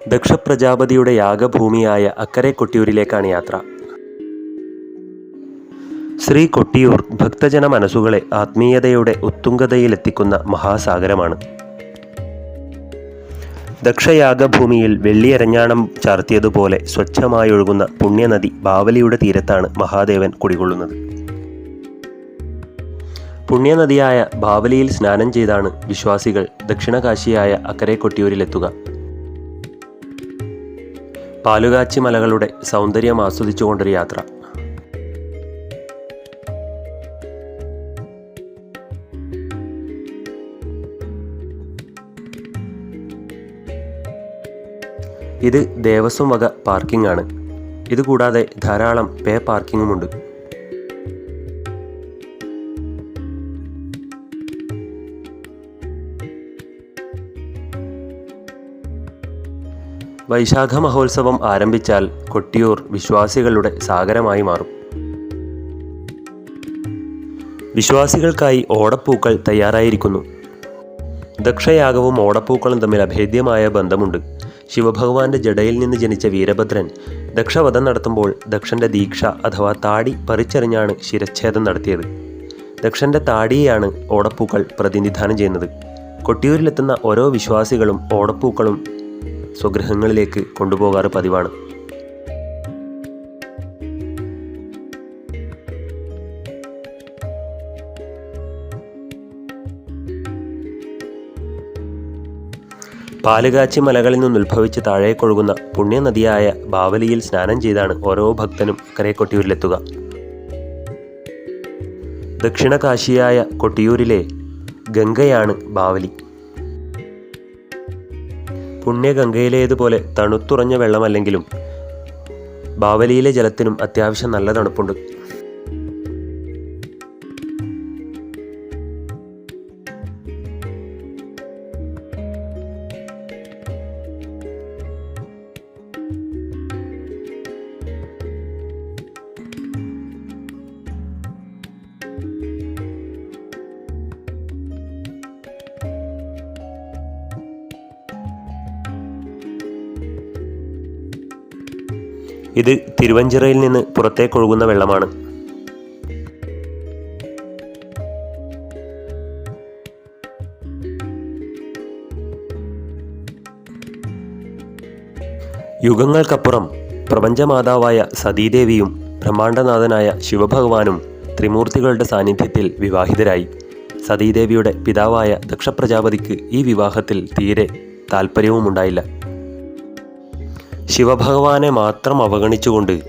ദക്ഷ പ്രജാപതിയുടെ യാഗഭൂമിയായ അക്കരെ കൊട്ടിയൂരിലേക്കാണ് യാത്ര. ശ്രീ കൊട്ടിയൂർ ഭക്തജന മനസ്സുകളെ ആത്മീയതയുടെ ഉത്തുംഗതയിലെത്തിക്കുന്ന മഹാസാഗരമാണ്. ദക്ഷയാഗഭൂമിയിൽ വെള്ളിയരഞ്ഞാണം ചാർത്തിയതുപോലെ സ്വച്ഛമായി ഒഴുകുന്ന പുണ്യനദി ബാവലിയുടെ തീരത്താണ് മഹാദേവൻ കുടികൊള്ളുന്നത്. പുണ്യനദിയായ ബാവലിയിൽ സ്നാനം ചെയ്താണ് വിശ്വാസികൾ ദക്ഷിണകാശിയായ അക്കരെ കൊട്ടിയൂരിലെത്തുക. പാലുകാച്ചി മലകളുടെ സൗന്ദര്യം ആസ്വദിച്ചുകൊണ്ടൊരു യാത്ര. ഇത് ദേവസ്വം വക പാർക്കിംഗ് ആണ്. ഇതുകൂടാതെ ധാരാളം പേ പാർക്കിങ്ങുമുണ്ട് വൈശാഖ മഹോത്സവം ആരംഭിച്ചാൽ കൊട്ടിയൂർ വിശ്വാസികളുടെ സാഗരമായി മാറും. വിശ്വാസികൾക്കായി ഓടപ്പൂക്കൾ തയ്യാറായിരിക്കുന്നു. ദക്ഷയാഗവും ഓടപ്പൂക്കളും തമ്മിൽ അഭേദ്യമായ ബന്ധമുണ്ട്. ശിവഭഗവാന്റെ ജടയിൽ നിന്ന് ജനിച്ച വീരഭദ്രൻ ദക്ഷവധം നടത്തുമ്പോൾ ദക്ഷന്റെ ദീക്ഷ അഥവാ താടി പറിച്ചെറിഞ്ഞാണ് ശിരച്ഛേദം നടത്തിയത്. ദക്ഷന്റെ താടിയെയാണ് ഓടപ്പൂക്കൾ പ്രതിനിധാനം ചെയ്യുന്നത്. കൊട്ടിയൂരിലെത്തുന്ന ഓരോ വിശ്വാസികളും ഓടപ്പൂക്കളും സ്വഗൃഹങ്ങളിലേക്ക് കൊണ്ടുപോകാറ് പതിവാണ്. പാലുകാച്ചി മലകളിൽ നിന്ന് ഉത്ഭവിച്ച് താഴേക്കൊഴുകുന്ന പുണ്യനദിയായ ബാവലിയിൽ സ്നാനം ചെയ്താണ് ഓരോ ഭക്തനും അക്കരെ കൊട്ടിയൂരിലെത്തുക ദക്ഷിണകാശിയായ കൊട്ടിയൂരിലെ ഗംഗയാണ് ബാവലി. പുണ്യഗംഗയിലേതുപോലെ തണുത്തുറഞ്ഞ വെള്ളമല്ലെങ്കിലും ബാവലിയിലെ ജലത്തിനും അത്യാവശ്യം നല്ല തണുപ്പുണ്ട്. ഇത് തിരുവഞ്ചിറയിൽ നിന്ന് പുറത്തേക്കൊഴുകുന്ന വെള്ളമാണ്. യുഗങ്ങൾക്കപ്പുറം പ്രപഞ്ചമാതാവായ സതീദേവിയും ബ്രഹ്മാണ്ഡനാഥനായ ശിവഭഗവാനും ത്രിമൂർത്തികളുടെ സാന്നിധ്യത്തിൽ വിവാഹിതരായി. സതീദേവിയുടെ പിതാവായ ദക്ഷപ്രജാപതിക്ക് ഈ വിവാഹത്തിൽ തീരെ താല്പര്യവുമുണ്ടായില്ല ശിവഭഗവാനെ മാത്രം അവഗണിച്ചുകൊണ്ട്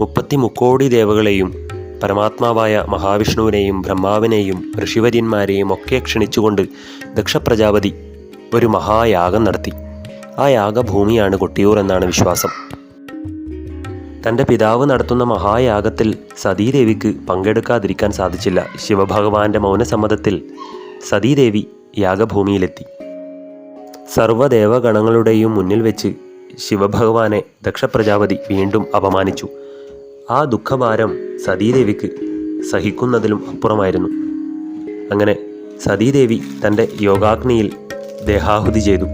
മുപ്പത്തി മുക്കോടി ദേവകളെയും പരമാത്മാവായ മഹാവിഷ്ണുവിനെയും ബ്രഹ്മാവിനെയും ഋഷിവര്യന്മാരെയും ഒക്കെ ക്ഷണിച്ചുകൊണ്ട് ദക്ഷപ്രജാപതി ഒരു മഹായാഗം നടത്തി. ആ യാഗഭൂമിയാണ് കൊട്ടിയൂർ എന്നാണ് വിശ്വാസം. തന്റെ പിതാവ് നടത്തുന്ന മഹായാഗത്തിൽ സതീദേവിക്ക് പങ്കെടുക്കാതിരിക്കാൻ സാധിച്ചില്ല. ശിവഭഗവാന്റെ മൗനസമ്മതത്തിൽ സതീദേവി യാഗഭൂമിയിലെത്തി. സർവദേവഗണങ്ങളുടെയും മുന്നിൽ വെച്ച് ശിവഭഗവാനെ ദക്ഷപ്രജാപതി വീണ്ടും അപമാനിച്ചു. ആ ദുഃഖഭാരം സതീദേവിക്ക് സഹിക്കുന്നതിലും അപ്പുറമായിരുന്നു. അങ്ങനെ സതീദേവി തന്റെ യോഗാഗ്നിയിൽ ദേഹാഹുതി ചെയ്തു.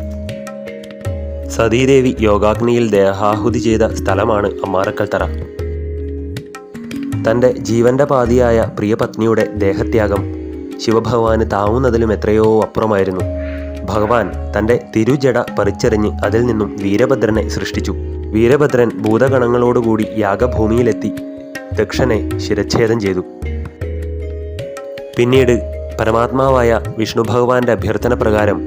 സതീദേവി യോഗാഗ്നിയിൽ ദേഹാഹുതി ചെയ്ത സ്ഥലമാണ് അമ്മാറക്കൽത്തറ തന്റെ ജീവന്റെ പാതിയായ പ്രിയപത്നിയുടെ ദേഹത്യാഗം ശിവഭഗവാന് താവുന്നതിലും എത്രയോ അപ്പുറമായിരുന്നു. ഭഗവാൻ തന്റെ തിരുജട പറിച്ചെറിഞ്ഞ് അതിൽ നിന്നും വീരഭദ്രനെ സൃഷ്ടിച്ചു. വീരഭദ്രൻ ഭൂതഗണങ്ങളോടുകൂടി യാഗഭൂമിയിലെത്തി ദക്ഷനെ ശിരച്ഛേദം ചെയ്തു. പിന്നീട് പരമാത്മാവായ വിഷ്ണു ഭഗവാന്റെ അഭ്യർത്ഥന പ്രകാരം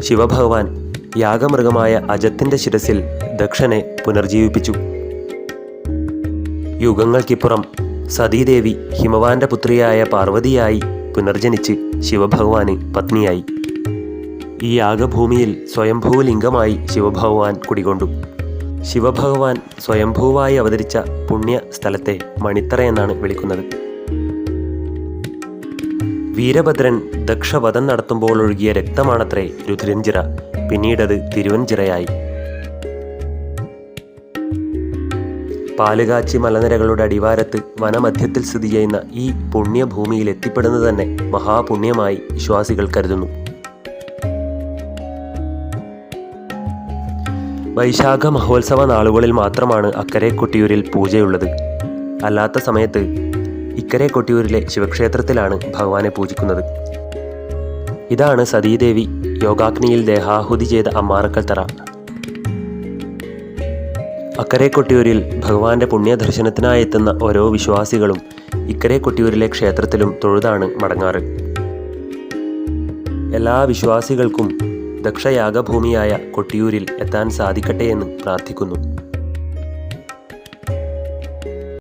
ശിവഭഗവാൻ യാഗമൃഗമായ അജത്തിന്റെ ശിരസിൽ ദക്ഷനെ പുനർജീവിപ്പിച്ചു. യുഗങ്ങൾക്കിപ്പുറം സതീദേവി ഹിമവാന്റെ പുത്രിയായ പാർവതിയായി പുനർജനിച്ച് ശിവഭഗവാന് പത്നിയായി. ഈ യാഗഭൂമിയിൽ സ്വയംഭൂലിംഗമായി ശിവഭഗവാൻ കുടികൊണ്ടു. ശിവഭഗവാൻ സ്വയംഭൂവായി അവതരിച്ച പുണ്യ സ്ഥലത്തെ മണിത്തറ എന്നാണ് വിളിക്കുന്നത്. വീരഭദ്രൻ ദക്ഷവധം നടത്തുമ്പോൾ ഒഴുകിയ രക്തമാണത്രേ രുദ്രഞ്ചിറ പിന്നീടത് തിരുവഞ്ചിറയായി പാലുകാച്ചി മലനിരകളുടെ അടിവാരത്ത് വനമധ്യത്തിൽ സ്ഥിതി ചെയ്യുന്ന ഈ പുണ്യഭൂമിയിൽ എത്തിപ്പെടുന്നത് തന്നെ മഹാപുണ്യമായി വിശ്വാസികൾ കരുതുന്നു. വൈശാഖ മഹോത്സവ നാളുകളിൽ മാത്രമാണ് അക്കരെ കൊട്ടിയൂരിൽ പൂജയുള്ളത്. അല്ലാത്ത സമയത്ത് ഇക്കരെ കൊട്ടിയൂരിലെ ശിവക്ഷേത്രത്തിലാണ് ഭഗവാനെ പൂജിക്കുന്നത്. ഇതാണ് സതീദേവി യോഗാഗ്നിയിൽ ദേഹാഹുതി ചെയ്ത അമ്മാറക്കൽ തറ. അക്കരെ കൊട്ടിയൂരിൽ ഭഗവാന്റെ പുണ്യദർശനത്തിനായി എത്തുന്ന ഓരോ വിശ്വാസികളും ഇക്കരെ കൊട്ടിയൂരിലെ ക്ഷേത്രത്തിലും തൊഴുതാണ് മടങ്ങാറ്. എല്ലാ വിശ്വാസികൾക്കും ദക്ഷയാഗഭൂമിയായ കൊട്ടിയൂരിൽ എത്താൻ സാധിക്കട്ടെ എന്ന് പ്രാർത്ഥിക്കുന്നു.